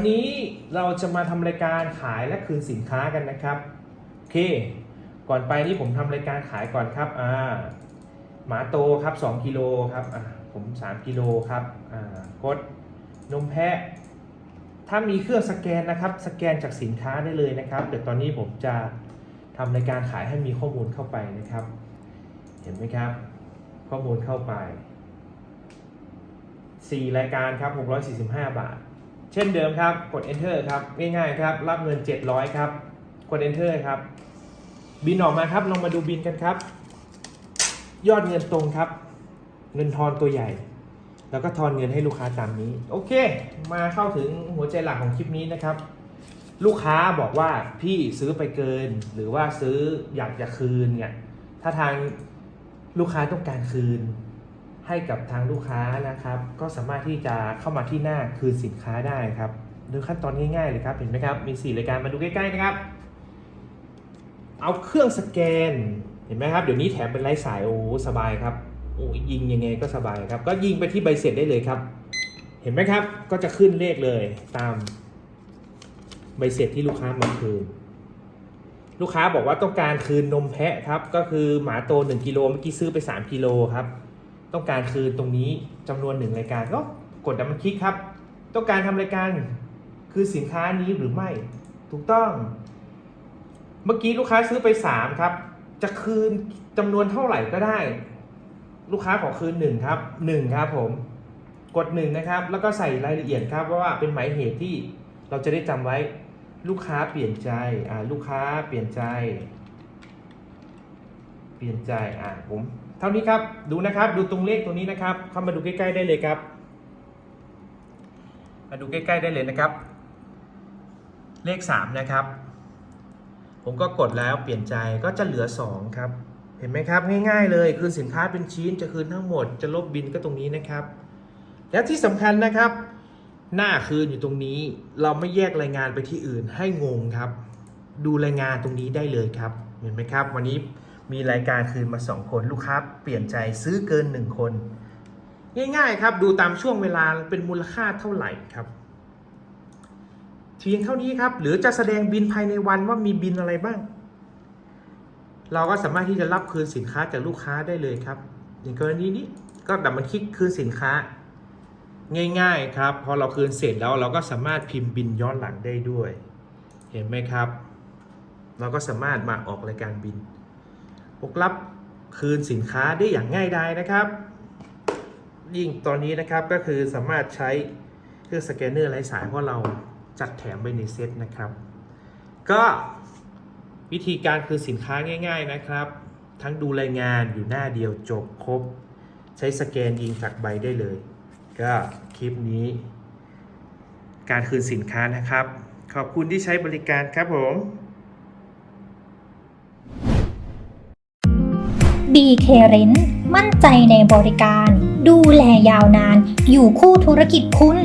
ันนี้เราจะมาทำรายการขายและคืนสินค้ากันนะครับ โอเค ก่อนไปนี่ผมทำรายการขายก่อนครับ อ่า หมาโตครับ 2กิโลครับ อ่า ผม 3กิโลครับ อ่ากดนมแพะ ถ้ามีเครื่องสแกนนะครับ สแกนจากสินค้าได้เลยนะครับ เดี๋ยวตอนนี้ผมจะทำรายการขายให้มีข้อมูลเข้าไปนะครับ เห็นไหมครับ ข้อมูลเข้าไป 4 รายการครับ 645 บาท เช่นเดิมครับ กด enter ครับ ง่ายๆครับ รับเงิน 700 ครับ กด enter ครับ บินออกมาครับ ลองมาดูบินกันครับ ยอดเงินตรงครับ เงินทอนตัวใหญ่ แล้วก็ทอนเงินให้ลูกค้าตามนี้ โอเค มาเข้าถึงหัวใจหลักของคลิปนี้นะครับ ลูกค้าบอกว่าพี่ซื้อไปเกิน หรือว่าซื้ออยากจะคืนเนี่ย ถ้าทางลูกค้าต้องการคืน ให้กับทางลูกค้านะครับ ก็สามารถที่จะเข้ามาที่หน้าคืนสินค้าได้ครับโดยขั้นตอนง่ายๆเลยครับเห็นไหมครับ มี 4 รายการมาดูใกล้ๆนะครับ เอาเครื่องสแกนเห็นไหมครับเดี๋ยวนี้แถมเป็นไร้สายโอ้สบายครับโอ้ยิงยังไงก็สบายครับ ก็ยิงไปที่ใบเสร็จได้เลยครับ เห็นไหมครับก็จะขึ้นเลขเลยตามใบเสร็จที่ลูกค้ามาคืน ลูกค้าบอกว่าต้องการคืนนมแพะครับ ก็คือหมาโต 1กิโลเมื่อกี้ซื้อไป 3กิโลครับ ต้องการคืนตรงนี้จำนวนหนึ่งรายการก็กดดับมันคลิกครับ ต้องการทำรายการคือสินค้านี้หรือไม่ ถูกต้อง เมื่อกี้ลูกค้าซื้อไป 3 ครับ จะคืนจำนวนเท่าไหร่ก็ได้ ลูกค้าขอคืน1ครับ1ครับผมกด1นะครับ แล้วก็ใส่รายละเอียดครับว่าเป็นหมายเหตุที่เราจะได้จำไว้ลูกค้าเปลี่ยนใจอ่าลูกค้าเปลี่ยนใจ เปลี่ยนใจอ่าผมเท่านี้ครับดูนะครับดูตรงเลขตรงนี้นะครับ เข้ามาดูใกล้ๆได้เลยครับ มาดูใกล้ๆได้เลยนะครับ เลข 3 นะครับ ผมก็กดแล้วเปลี่ยนใจก็จะเหลือ 2 ครับ เห็นไหมครับง่ายๆเลยคือสินค้าเป็นชิ้นจะคืนทั้งหมดจะลบบินก็ตรงนี้นะครับ และที่สำคัญนะครับ หน้าคืนอยู่ตรงนี้ เราไม่แยกรายงานไปที่อื่นให้งงครับ ดูรายงานตรงนี้ได้เลยครับ เห็นไหมครับ วันนี้ มีรายการคืนมา 2 คนลูกค้าเปลี่ยนใจซื้อเกิน 1 คน ง่ายๆครับดูตามช่วงเวลาเป็นมูลค่าเท่าไหร่ครับเพียงเท่านี้ครับหรือจะแสดงบินภายในวันว่ามีบินอะไรบ้าง เราก็สามารถที่จะรับคืนสินค้าจากลูกค้าได้เลยครับอย่างกรณีนี้ก็ดับมันคลิกคืนสินค้า ง่าย ๆครับ พอเราคืนเสร็จแล้วเราก็สามารถพิมพ์บินย้อนหลังได้ด้วย เห็นไหมครับ เราก็สามารถมาออกรายการบิน พกรับคืนสินค้าได้อย่างง่ายดายนะครับ ยิ่งตอนนี้นะครับก็คือสามารถใช้เครื่องสแกนเนอร์ไร้สายเพราะเราจัดแถมไปในเซตนะครับ ก็วิธีการคือสินค้าง่าย ๆนะครับ ทั้งดูรายงานอยู่หน้าเดียวจบครบ ใช้สแกนยิงจากใบได้เลย ก็คลิปนี้ การคืนสินค้านะครับ ขอบคุณที่ใช้บริการครับผม BK Rent มั่นใจในบริการ ดูแลยาวนาน อยู่คู่ธุรกิจคุณ